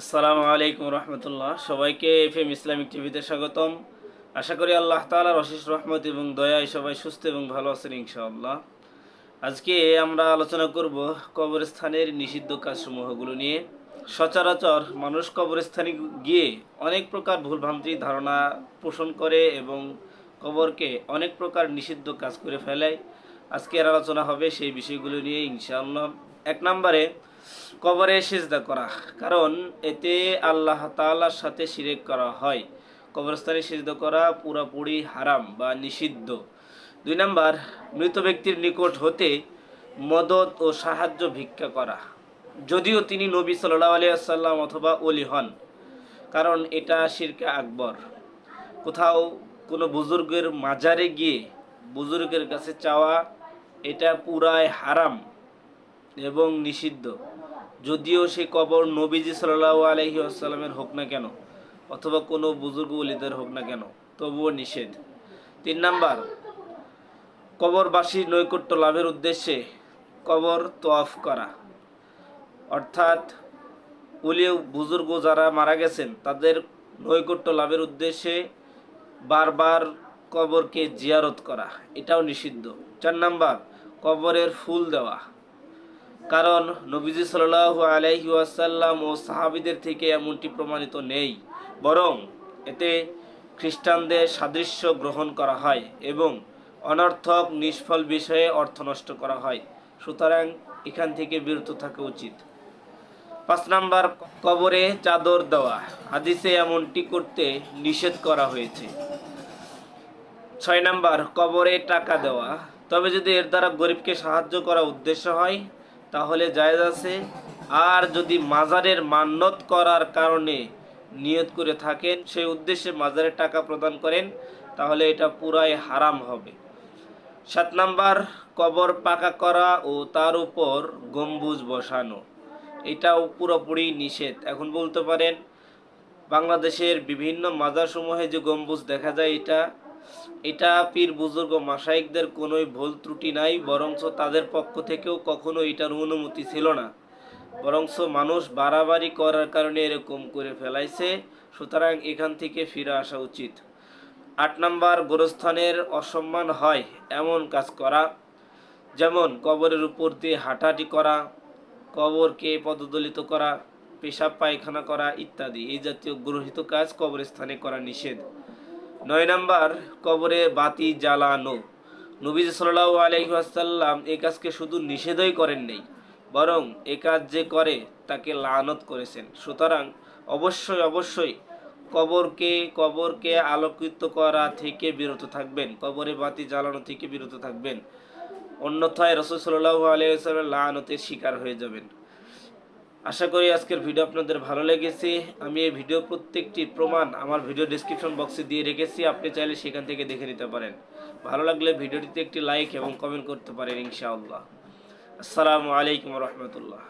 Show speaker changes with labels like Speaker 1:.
Speaker 1: আসসালামু আলাইকুম রহমতুল্লাহ। সবাইকে এফ এম ইসলামিক টিভিতে স্বাগতম। আশা করি আল্লাহ তালার অশেষ রহমত এবং দয়ায় সবাই সুস্থ এবং ভালো আছেন ইনশাআল্লাহ। আজকে আমরা আলোচনা করব কবরস্থানের নিষিদ্ধ কাজসমূহগুলো নিয়ে। সচরাচর মানুষ কবরস্থানে গিয়ে অনেক প্রকার ভুলভ্রান্তি ধারণা পোষণ করে এবং কবরকে অনেক প্রকার নিষিদ্ধ কাজ করে ফেলে। আজকের আলোচনা হবে সেই বিষয়গুলো নিয়ে ইনশাআল্লাহ। এক নম্বরে কবরে সিজদা করা। কারণ এতে আল্লাহ তাআলার সাথে শিরেক করা হয়। কবরস্থানে সেজদা করা পুরাপুরি হারাম বা নিষিদ্ধ। দুই নাম্বার, মৃত ব্যক্তির নিকট হতে মদত ও সাহায্য ভিক্ষা করা। যদিও তিনি নবী সাল্লাহ আলিয়াল্লাম অথবা অলি হন, কারণ এটা শিরকে আকবর। কোথাও কোনো বুজুর্গের মাজারে গিয়ে বুজুর্গের কাছে চাওয়া এটা পুরায় হারাম এবং নিষিদ্ধ। যদিও সে কবর নবীজি সাল্লাহ আলহি আসাল্লামের হোক না কেন, অথবা কোনো বুজুর্গ উলিদের হোক না কেন, তবুও নিষেধ। তিন নাম্বার, কবরবাসীর নৈকট্য লাভের উদ্দেশ্যে কবর তোয়াফ করা। অর্থাৎ, উলিও বুজুর্গ যারা মারা গেছেন, তাদের নৈকট্য লাভের উদ্দেশ্যে বারবার কবরকে জিয়ারত করা, এটাও নিষিদ্ধ। চার নাম্বার, কবরের ফুল দেওয়া। কারণ নবীজি সাল্লাহ আলাইহি ওয়াসাল্লাম ও সাহাবিদের থেকে এমনটি প্রমাণিত নেই। বরং এতে খ্রিস্টানদের সাদৃশ্য গ্রহণ করা হয় এবং অনর্থক, নিষ্ফল বিষয়ে অর্থ নষ্ট করা হয়। সুতরাং এখান থেকে বিরত থাকা উচিত। পাঁচ নাম্বার, কবরে চাদর দেওয়া। হাদিসে এমনটি করতে নিষেধ করা হয়েছে। ছয় নাম্বার, কবরে টাকা দেওয়া। তবে যদি এর দ্বারা গরিবকে সাহায্য করা উদ্দেশ্য হয় তাহলে জায়েজ আছে। আর যদি মাজারের মান্যত করার কারণে নিয়ত করে থাকেন, সেই উদ্দেশ্যে মাজারের টাকা প্রদান করেন, তাহলে এটা পুরাই হারাম হবে। সাত নাম্বার, কবর পাকা করা ও তার উপর গম্বুজ বসানো। এটাও পুরোপুরি নিষেধ। এখন বলতে পারেন, বাংলাদেশের বিভিন্ন মাজারসমূহে যে গম্বুজ দেখা যায়, এটা এটা পীর বুজুর্গ মাসাইকদের কোনোই ভুল ত্রুটি নাই, বরঞ্চ তাদের পক্ষ থেকেও কখনো এটার অনুমতি ছিল না। বরঞ্চ মানুষ বাড়াবাড়ি করার কারণে এরকম করে ফেলাইছে, সুতরাং এখান থেকে ফিরে আসা উচিত। আট নাম্বার, গোরস্থানের অসম্মান হয় এমন কাজ করা, যেমন কবরের উপর দিয়ে হাঁটাহাঁটি করা, কবরকে পদদলিত করা, পেশাব পায়খানা করা ইত্যাদি। এই জাতীয় গ্রহিত কাজ কবরস্থানে করা নিষেধ। নয় নাম্বার, কবরে বাতি জ্বালানো। নবীজ সাল্লাহ আলহিহাসাল্লাম এই কাজকে শুধু নিষেধই করেন নেই, বরং এ কাজ যে করে তাকে লানত করেছেন। সুতরাং অবশ্যই অবশ্যই কবরকে কবরকে আলোকিত করা থেকে বিরত থাকবেন, কবরে বাতি জ্বালানো থেকে বিরত থাকবেন। অন্যথায় রসুল সাল্লাহ আলিয়াল্লামের লানতের শিকার হয়ে যাবেন। আশা করি আজকের ভিডিও আপনাদের ভালো লেগেছে। আমি এই ভিডিও প্রত্যেকটি প্রমাণ আমার ভিডিও ডিসক্রিপশন বক্সে দিয়ে রেখেছি। আপনি চাইলে সেখান থেকে দেখে নিতে পারেন। ভালো লাগলে ভিডিওটিতে একটি লাইক এবং কমেন্ট করতে পারেন ইনশাআল্লাহ। আসসালামু আলাইকুম রহমতুল্লাহ।